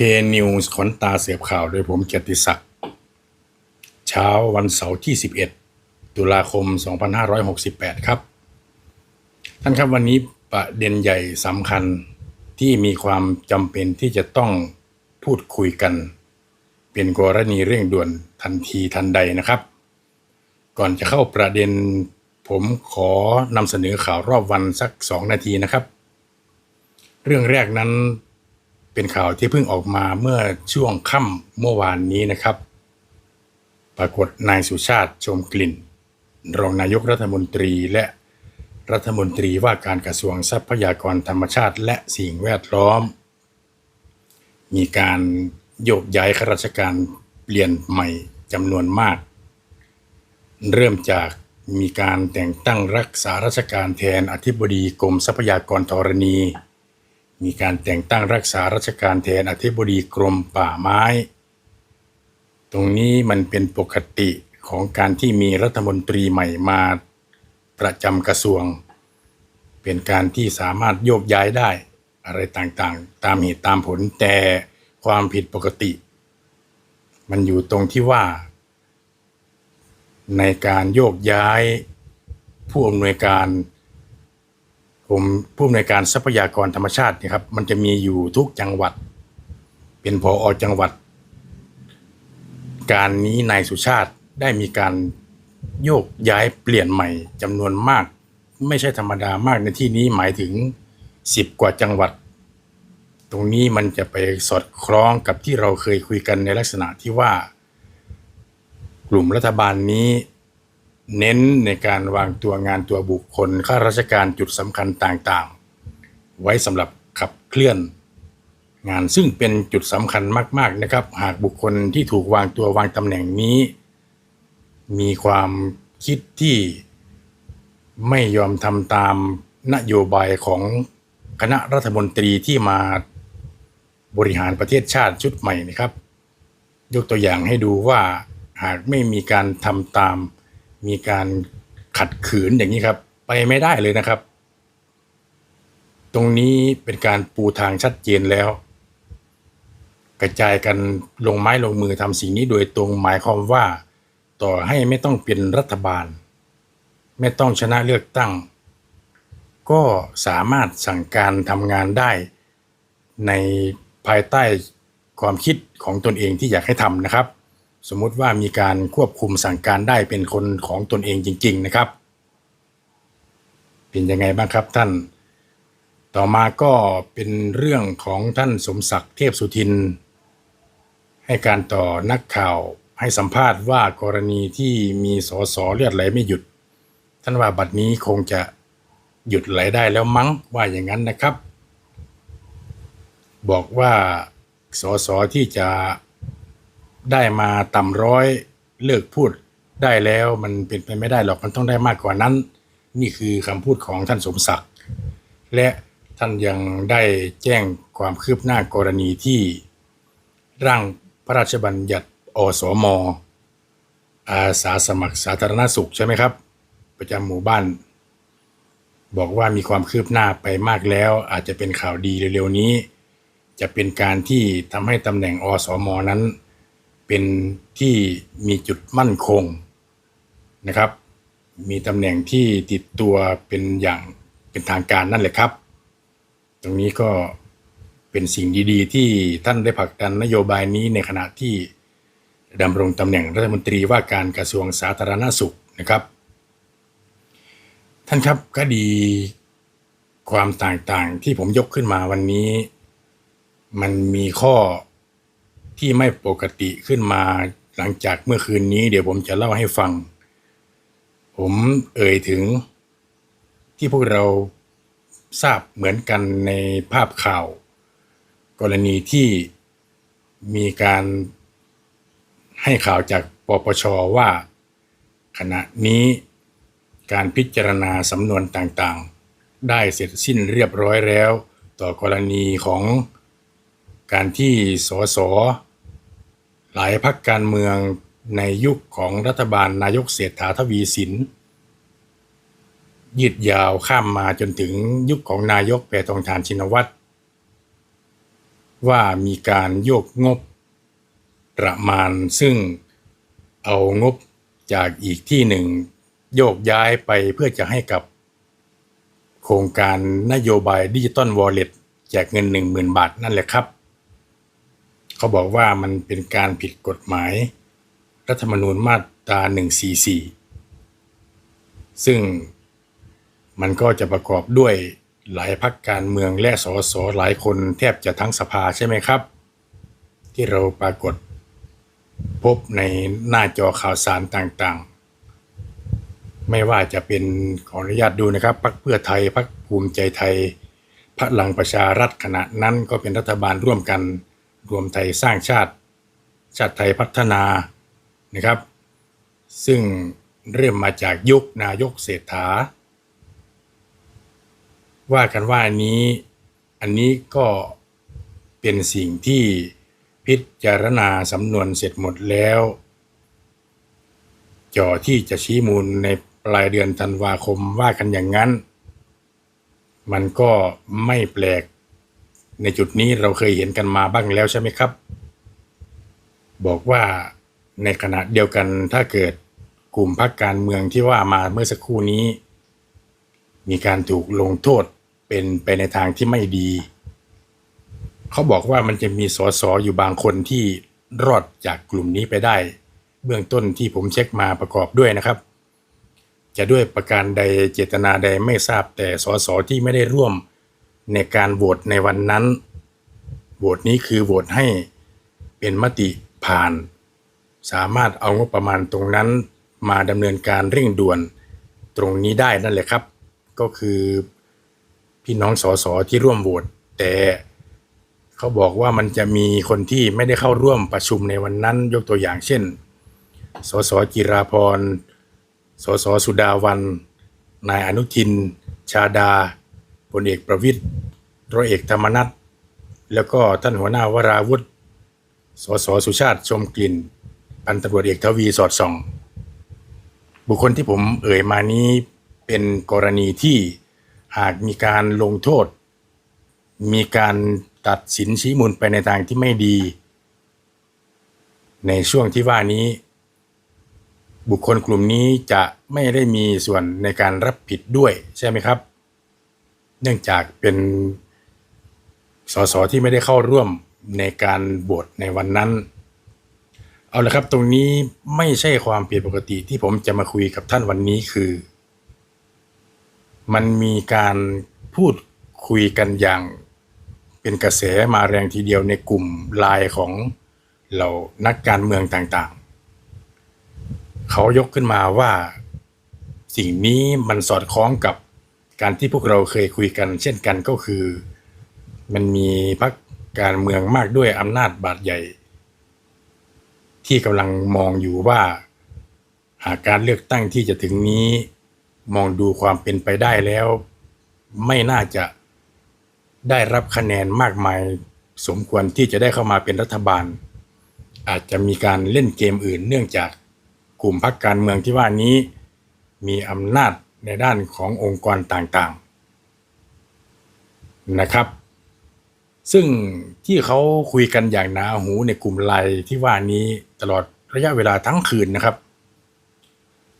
เคนิวส์ขนตาเสียบข่าวโดยผมเกียรติศักดิ์เช้าวันเสาร์ที่ 11 ตุลาคม 2568 ครับ ท่านครับวันนี้ประเด็นใหญ่สำคัญที่มีความจำเป็นที่จะต้องพูดคุยกัน เป็นกรณีเร่งด่วนทันทีทันใดนะครับ ก่อนจะเข้าประเด็น ผมขอนำเสนอข่าวรอบวันสักสองนาทีนะครับ เรื่องแรกนั้น เป็นข่าวที่เพิ่งออกมาเมื่อช่วงค่ำเมื่อวานนี้นะครับ ปรากฏนายสุชาติชมกลิ่น รองนายกรัฐมนตรีและรัฐมนตรีว่าการกระทรวงทรัพยากรธรรมชาติและสิ่งแวดล้อม มีการโยกย้ายข้าราชการเปลี่ยนใหม่จำนวนมาก เริ่มจากมีการแต่งตั้งรักษาราชการแทนอธิบดีกรมทรัพยากรธรณี มีการแต่งตั้งรักษาราชการแทนอธิบดีกรมป่าไม้ ตรงนี้มันเป็นปกติของการที่มีรัฐมนตรีใหม่มาประจำกระทรวง เป็นการที่สามารถโยกย้ายได้ อะไรต่างๆ ตามเหตุตามผลแต่ความผิดปกติ มันอยู่ตรงที่ว่า ในการโยกย้ายผู้อำนวยการ ผมผู้อำนวยการทรัพยากรธรรมชาติเนี่ยครับ มันจะมีอยู่ทุกจังหวัด เป็นพออจังหวัด การนี้นายสุชาติได้มีการโยกย้ายเปลี่ยนใหม่จำนวนมาก ไม่ใช่ธรรมดามากในที่นี้หมายถึง10กว่าจังหวัด ตรงนี้มันจะไปสอดคล้องกับที่เราเคยคุยกันในลักษณะที่ว่า กลุ่มรัฐบาลนี้ เน้นในการวางตัวงานตัวบุคคลข้าราชการจุดสำคัญต่างๆ ไว้สำหรับขับเคลื่อน งานซึ่งเป็นจุดสำคัญมากๆนะครับ หากบุคคลที่ถูกวางตัววางตำแหน่งนี้ มีความคิดที่ไม่ยอมทำตามนโยบายของคณะรัฐมนตรีที่มาบริหารประเทศชาติชุดใหม่นะครับ ยกตัวอย่างให้ดูว่าหากไม่มีการทำตาม มีการขัดขืนอย่างนี้ครับ ไปไม่ได้เลยนะครับ ตรงนี้เป็นการปูทางชัดเจนแล้ว กระจายกันลงไม้ลงมือทำสิ่งนี้โดยตรงหมายความว่า ต่อให้ไม่ต้องเป็นรัฐบาล ไม่ต้องชนะเลือกตั้ง ก็สามารถสั่งการทำงานได้ ในภายใต้ความคิดของตนเองที่อยากให้ทำนะครับ สมมุติว่ามีการควบคุมสั่งการได้เป็นคนของตนเองจริง ๆ นะครับ เป็นยังไงบ้างครับท่าน ต่อมาก็เป็นเรื่องของท่านสมศักดิ์เทพสุทิน ให้การต่อนักข่าวให้สัมภาษณ์ว่ากรณีที่มีสสเลือดไหลไม่หยุด ท่านว่าบัดนี้คงจะหยุดไหลได้แล้วมั้งว่าอย่างนั้นนะครับ บอกว่าสสที่จะ ได้มาต่ำร้อยเลิกพูดได้แล้วมันเป็นไปไม่ได้หรอกมันต้องได้มากกว่านั้น นี่คือคำพูดของท่านสมศักดิ์ และท่านยังได้แจ้งความคืบหน้ากรณีที่ร่างพระราชบัญญัติอสมอาสาสมัครสาธารณสุขใช่ไหมครับ ประจำหมู่บ้าน บอกว่ามีความคืบหน้าไปมากแล้ว อาจจะเป็นข่าวดีเร็วๆนี้ จะเป็นการที่ทำให้ตำแหน่งอสมนั้น เป็นที่มีจุดมั่นคงนะครับ มีตำแหน่งที่ติดตัวเป็นอย่างเป็นทางการนั่นแหละครับ ตรงนี้ก็เป็นสิ่งดีๆ ที่ท่านได้ผลักดันนโยบายนี้ในขณะที่ดำรงตำแหน่งรัฐมนตรีว่าการกระทรวงสาธารณสุขนะครับ ท่านครับคดีความต่างๆที่ผมยกขึ้นมาวันนี้ มันมีข้อ ที่ไม่ปกติขึ้นมาหลังจากเมื่อคืนนี้ เดี๋ยวผมจะเล่าให้ฟัง ผมเอ่ยถึง ที่พวกเราทราบเหมือนกันในภาพข่าว กรณีที่มีการให้ข่าวจากปปชว่า ขณะนี้การพิจารณาสำนวนต่างๆ ได้เสร็จสิ้นเรียบร้อยแล้ว ต่อกรณีของการที่สส หลายพักการเมืองในยุคของรัฐบาลนายกเศรษฐาทวีสินยืดยาวข้ามมาจนถึงยุคของนายกแปรทองทานชินวัตรว่ามีการโยกงบประมาณซึ่งเอางบจากอีกที่หนึ่ง โยกย้ายไปเพื่อจะให้กับ โครงการนโยบายดิจิตอลวอลเล็ตแจกเงิน 10,000 บาทนั่นแหละครับ เขาบอกว่ามันเป็นการผิดกฎหมาย รัฐธรรมนูญมาตรา 144 ซึ่งมันก็จะประกอบด้วยหลายพักการเมืองและสสหลายคนแทบจะทั้งสภาใช่ไหมครับ ที่เราปรากฏพบในหน้าจอข่าวสารต่างๆ ไม่ว่าจะเป็นขออนุญาตดูนะครับพักเพื่อไทยพักภูมิใจไทยพลังประชารัฐขณะนั้นก็เป็นรัฐบาลร่วมกัน รวมไทยสร้างชาติ ชาติไทยพัฒนานะครับ ซึ่งเริ่มมาจากยุคนายกเศรษฐา ว่ากันว่านนี้อันนี้ก็เป็นสิ่งที่พิจารณาสำนวนเสร็จหมดแล้วจ่อที่จะชี้มูลในปลายเดือนธันวาคมว่ากันอย่างนั้น มันก็ไม่แปลก ในจุดนี้เราเคยเห็นกันมาบ้างแล้วใช่ไหมครับ บอกว่าในขณะเดียวกันถ้าเกิดกลุ่มพรรคการเมืองที่ว่ามาเมื่อสักครู่นี้ มีการถูกลงโทษเป็นไปในทางที่ไม่ดี เขาบอกว่ามันจะมีสสอยู่บางคนที่รอดจากกลุ่มนี้ไปได้ เบื้องต้นที่ผมเช็คมาประกอบด้วยนะครับ จะด้วยประการใดเจตนาใดไม่ทราบแต่สสที่ไม่ได้ร่วม ในการโหวตในวันนั้น โหวตนี้คือโหวตให้เป็นมติผ่าน สามารถเอางบประมาณตรงนั้นมาดำเนินการเร่งด่วนตรงนี้ได้นั่นแหละครับ ก็คือพี่น้องสสที่ร่วมโหวตแต่เขาบอกว่ามันจะมีคนที่ไม่ได้เข้าร่วมประชุมในวันนั้น ยกตัวอย่างเช่น สสจิราพร สสสุดาวัน นายอนุทิน ชาดา พลเอกประวิตยร้อยเอกธรรมนัฐแล้วก็ท่านหัวหน้าวราวุธสสสุชาติชมกลิ่น พันตำรวจเอกทวีสอดส่อง บุคคลที่ผมเอ่ยมานี้เป็นกรณีที่หากมีการลงโทษ มีการตัดสินชี้มูลไปในทางที่ไม่ดี ในช่วงที่ว่านี้ บุคคลกลุ่มนี้จะไม่ได้มีส่วนในการรับผิดด้วยใช่ไหมครับ เนื่องจากเป็นสสที่ไม่ได้เข้าร่วมในการโหวตในวันนั้น เอาละครับตรงนี้ไม่ใช่ความผิดปกติที่ผมจะมาคุยกับท่านวันนี้คือ มันมีการพูดคุยกันอย่างเป็นกระแสมาแรงทีเดียวในกลุ่มลน์ของเหล่านักการเมืองต่างๆ เขายกขึ้นมาว่าสิ่งนี้มันสอดคล้องกับ การที่พวกเราเคยคุยกัน เช่นกันก็คือ มันมีพรรคการเมืองมากด้วยอำนาจบาดใหญ่ ที่กำลังมองอยู่ว่า หากการเลือกตั้งที่จะถึงนี้ มองดูความเป็นไปได้แล้ว ไม่น่าจะได้รับคะแนนมากมาย สมควรที่จะได้เข้ามาเป็นรัฐบาล อาจจะมีการเล่นเกมอื่นเนื่องจากกลุ่มพรรคการเมืองที่ว่านี้ มีอำนาจ ในด้านขององค์กรต่างๆนะครับ ซึ่งที่เขาคุยกันอย่างหนาหูในกลุ่มไลน์ที่ว่านี้ตลอดระยะเวลาทั้งคืนนะครับ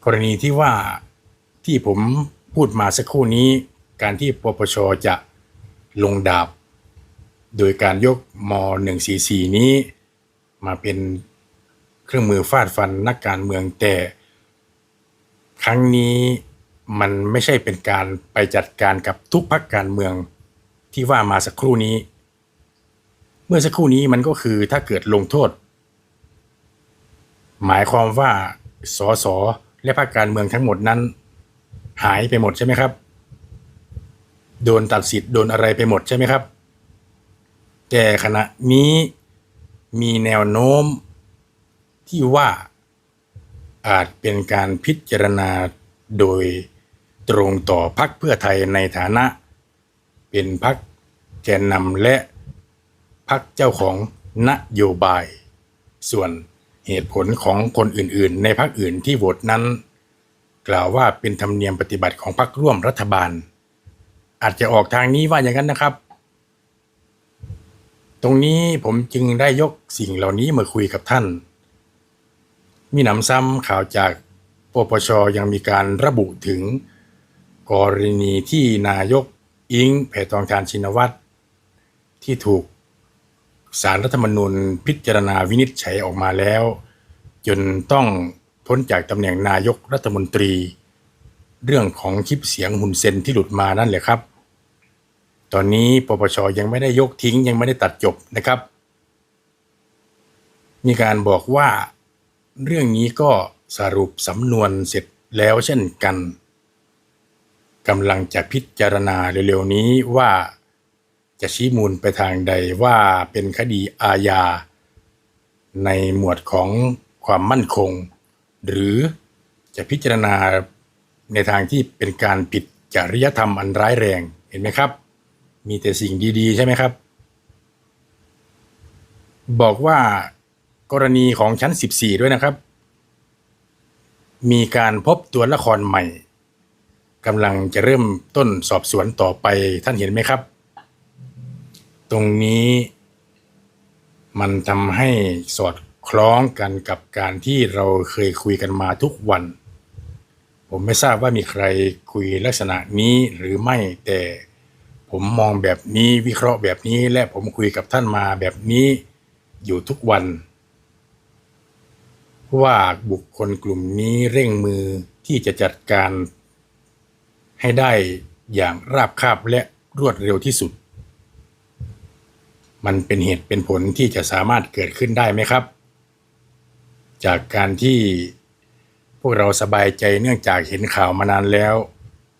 กรณีที่ว่าที่ผมพูดมาสักครู่นี้การที่ปปชจะลงดาบ โดยการยกม .144 นี้ มาเป็นเครื่องมือฟาดฟันนักการเมืองแต่ ครั้งนี้ มันไม่ใช่เป็นการไปจัดการกับทุกพรรคการเมืองที่ว่ามาสักครู่นี้ เมื่อสักครู่นี้มันก็คือถ้าเกิดลงโทษ หมายความว่าสสและพรรคการเมืองทั้งหมดนั้น หายไปหมดใช่ไหมครับ โดนตัดสิทธิ์โดนอะไรไปหมดใช่ไหมครับ แต่ขณะนี้มีแนวโน้มที่ว่าอาจเป็นการพิจารณาโดย ตรงต่อพักเพื่อไทยในฐานะ เป็นพักแกนนำและพักเจ้าของนโยบาย ส่วนเหตุผลของคนอื่นๆ ในพักอื่นที่โหวตนั้น กล่าวว่าเป็นธรรมเนียมปฏิบัติของพักร่วมรัฐบาล อาจจะออกทางนี้ว่าอย่างนั้นนะครับ ตรงนี้ผมจึงได้ยกสิ่งเหล่านี้มาคุยกับท่าน มีหนำซ้ำข่าวจากปปชยังมีการระบุถึง กรณีที่นายกอิงแผ่ทองทานชินวัตรที่ถูกสารรัฐธรรมนูญพิจารณาวินิจฉัยออกมาแล้ว จนต้องพ้นจากตำแหน่งนายกรัฐมนตรี เรื่องของคลิปเสียงหุ่นเซนที่หลุดมานั่นแหละครับ ตอนนี้ปปชยังไม่ได้ยกทิ้งยังไม่ได้ตัดจบนะครับ มีการบอกว่าเรื่องนี้ก็สรุปสำนวนเสร็จแล้วเช่นกัน กำลังจะพิจารณาเร็วๆนี้ว่าจะชี้มูลไปทางใดว่าเป็นคดีอาญา ในหมวดของความมั่นคง หรือจะพิจารณาในทางที่เป็นการผิดจริยธรรมอันร้ายแรงเห็นไหมครับ มีแต่สิ่งดีๆ ใช่ไหมครับ บอกว่ากรณีของชั้น 14 ด้วยนะครับ มีการพบตัวละครใหม่ กำลังจะเริ่มต้นสอบสวนต่อไปท่านเห็นไหมครับ ตรงนี้มันทำให้สอดคล้องกันกับการที่เราเคยคุยกันมาทุกวัน ผมไม่ทราบว่ามีใครคุยลักษณะนี้หรือไม่แต่ผมมองแบบนี้วิเคราะห์แบบนี้และผมคุยกับท่านมาแบบนี้อยู่ทุกวัน ว่าบุคคลกลุ่มนี้เร่งมือที่จะจัดการ ให้ได้อย่างราบคาบและรวดเร็วที่สุด มันเป็นเหตุเป็นผลที่จะสามารถเกิดขึ้นได้ไหมครับ จากการที่พวกเราสบายใจเนื่องจากเห็นข่าวมานานแล้ว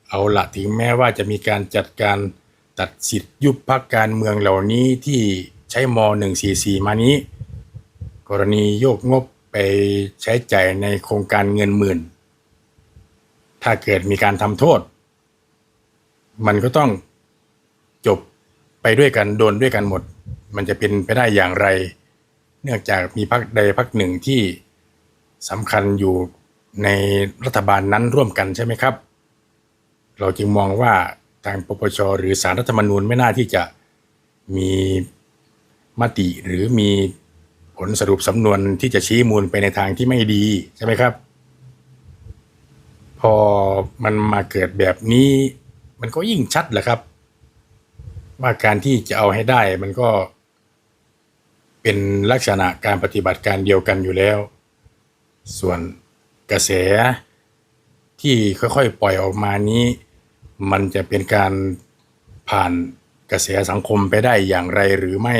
เอาละถึงแม้ว่าจะมีการจัดการตัดสิทธิ์ยุบพักการเมืองเหล่านี้ที่ใช้ม .144 มานี้ กรณีโยกงบไปใช้จ่ายในโครงการเงินหมื่น ถ้าเกิดมีการทำโทษ มันก็ต้องจบไปด้วยกันโดนด้วยกันหมด มันจะเป็นไปได้อย่างไร เนื่องจากมีพักใดพักหนึ่งที่สำคัญอยู่ในรัฐบาลนั้นร่วมกันใช่ไหมครับ เราจึงมองว่าทางปปชหรือสารรัฐธรรมนูญไม่น่าที่จะมีมติหรือมีผลสรุปสำนวนที่จะชี้มูลไปในทางที่ไม่ดีใช่ไหมครับ พอมันมาเกิดแบบนี้ มันก็ยิ่งชัดแหละครับ ว่าการที่จะเอาให้ได้มันก็ เป็นลักษณะการปฏิบัติการเดียวกันอยู่แล้ว ส่วนกระแสที่ค่อยๆ ปล่อยออกมานี้ มันจะเป็นการผ่านกระแสสังคมไปได้อย่างไรหรือไม่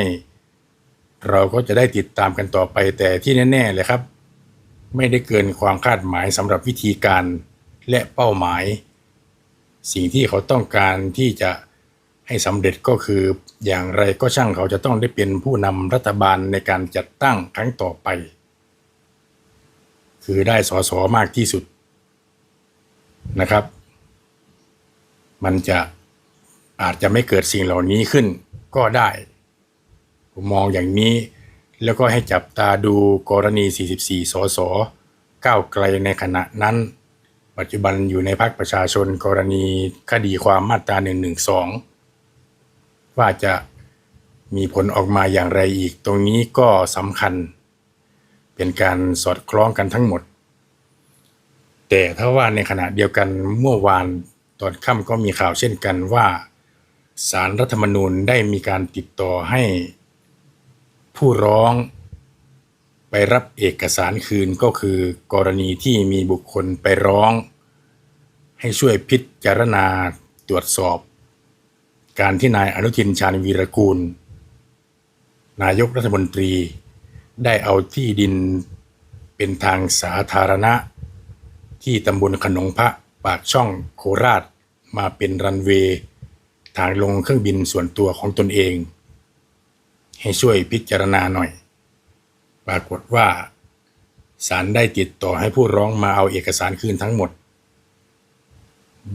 เราก็จะได้ติดตามกันต่อไปแต่ที่แน่ๆเลยครับ ไม่ได้เกินความคาดหมายสำหรับวิธีการและเป้าหมาย สิ่งที่เขาต้องการที่จะให้สำเร็จก็คืออย่างไรก็ช่างเขาจะต้องได้เป็นผู้นำรัฐบาลในการจัดตั้งครั้งต่อไป คือได้สสมากที่สุดนะครับ มันจะอาจจะไม่เกิดสิ่งเหล่านี้ขึ้นก็ได้ ผมมองอย่างนี้แล้วก็ให้จับตาดูกรณี 44 สสก้าวไกลในขณะนั้น ปัจจุบันอยู่ในพรรคประชาชนกรณีคดีความมาตรา112ว่าจะมีผลออกมาอย่างไรอีก ตรงนี้ก็สำคัญ เป็นการสอดคล้องกันทั้งหมด แต่ถ้าว่าในขณะเดียวกันเมื่อวานตอนค่ำก็มีข่าวเช่นกันว่าสารรัฐธรรมนูญได้มีการติดต่อให้ผู้ร้อง ไปรับเอกสารคืนก็คือ กรณีที่มีบุคคลไปร้อง ให้ช่วยพิจารณาตรวจสอบ การที่นายอนุทินชาญวีรกูล นายกรัฐมนตรีได้เอาที่ดินเป็นทางสาธารณะ ที่ตำบลขนงพระปากช่องโคราชมาเป็นรันเวย์ทางลงเครื่องบินส่วนตัวของตนเอง ให้ช่วยพิจารณาหน่อย ปรากฏว่าศาลได้ติดต่อให้ผู้ร้องมาเอาเอกสารคืนทั้งหมด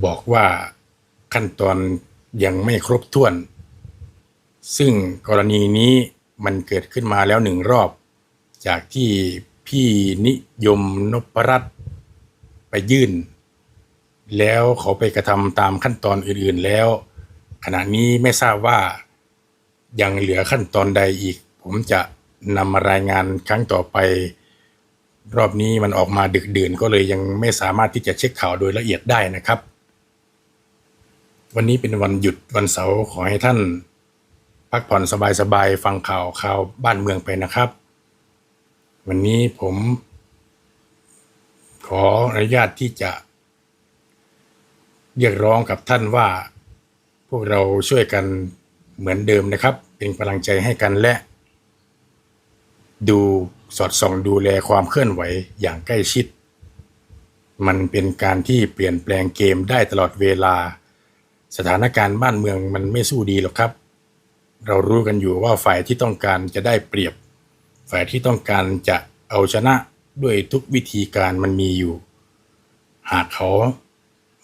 บอกว่าขั้นตอนยังไม่ครบถ้วน ซึ่งกรณีนี้มันเกิดขึ้นมาแล้วหนึ่งรอบ จากที่พี่นิยมนพรัตน์ไปยื่น แล้วเขาไปกระทำตามขั้นตอนอื่นๆแล้ว ขณะนี้ไม่ทราบว่ายังเหลือขั้นตอนใดอีก ผมจะ นำมารายงานครั้งต่อไป รอบนี้มันออกมาดึกดื่นก็เลยยังไม่สามารถที่จะเช็คข่าวโดยละเอียดได้นะครับ วันนี้เป็นวันหยุดวันเสาร์ขอให้ท่าน พักผ่อนสบายๆฟังข่าวข่าวบ้านเมืองไปนะครับ วันนี้ผม ขออนุญาตที่จะ เรียกร้องกับท่านว่า พวกเราช่วยกันเหมือนเดิมนะครับ เป็นกำลังใจให้กันและ ดูสอดส่องดูแลความเคลื่อนไหวอย่างใกล้ชิด มันเป็นการที่เปลี่ยนแปลงเกมได้ตลอดเวลา สถานการณ์บ้านเมืองมันไม่สู้ดีหรอกครับ เรารู้กันอยู่ว่าฝ่ายที่ต้องการจะได้เปรียบ ฝ่ายที่ต้องการจะเอาชนะด้วยทุกวิธีการมันมีอยู่ หากเขา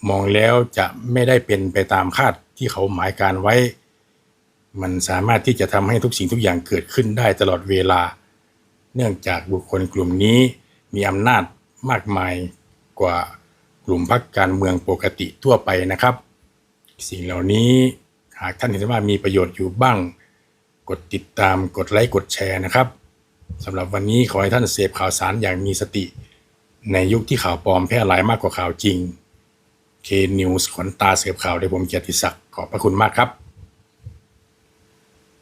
มองแล้วจะไม่ได้เป็นไปตามคาดที่เขาหมายการไว้ มันสามารถที่จะทำให้ทุกสิ่งทุกอย่างเกิดขึ้นได้ตลอดเวลา เนื่องจากบุคคลกลุ่มนี้มีอำนาจมากมายกว่ากลุ่มพรรคการเมืองปกติทั่วไปนะครับ สิ่งเหล่านี้หากท่านเห็นว่ามีประโยชน์อยู่บ้าง กดติดตามกดไลค์กดแชร์นะครับสำหรับวันนี้ขอให้ท่านเสพข่าวสารอย่างมีสติ ในยุคที่ข่าวปลอมแพร่หลายมากกว่าข่าวจริง K News ขนตาเสพข่าวโดยผมเกียรติศักดิ์ขอบพระคุณมากครับ